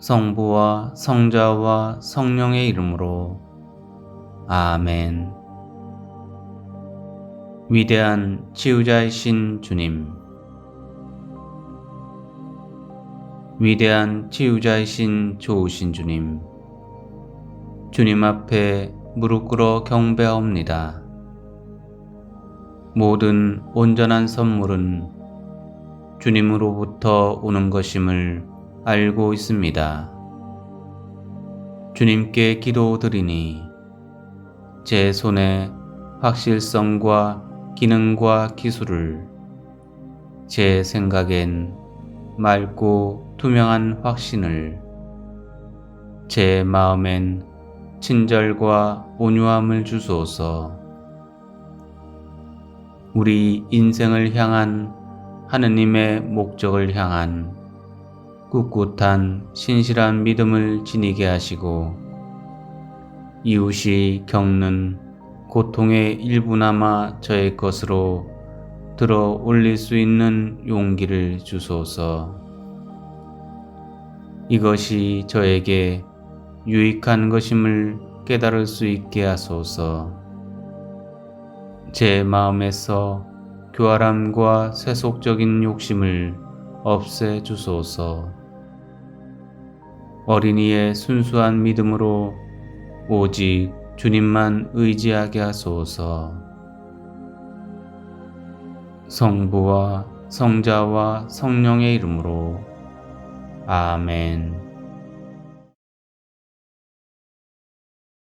성부와 성자와 성령의 이름으로 아멘. 위대한 치유자이신 주님, 위대한 치유자이신 좋으신 주님, 주님 앞에 무릎 꿇어 경배하옵니다. 모든 온전한 선물은 주님으로부터 오는 것임을 알고 있습니다. 주님께 기도드리니 제 손에 확실성과 기능과 기술을 제 생각엔 맑고 투명한 확신을 제 마음엔 친절과 온유함을 주소서 우리 인생을 향한 하느님의 목적을 향한 꿋꿋한 신실한 믿음을 지니게 하시고 이웃이 겪는 고통의 일부나마 저의 것으로 들어 올릴 수 있는 용기를 주소서. 이것이 저에게 유익한 것임을 깨달을 수 있게 하소서. 제 마음에서 교활함과 세속적인 욕심을 없애 주소서. 어린이의 순수한 믿음으로 오직 주님만 의지하게 하소서. 성부와 성자와 성령의 이름으로 아멘.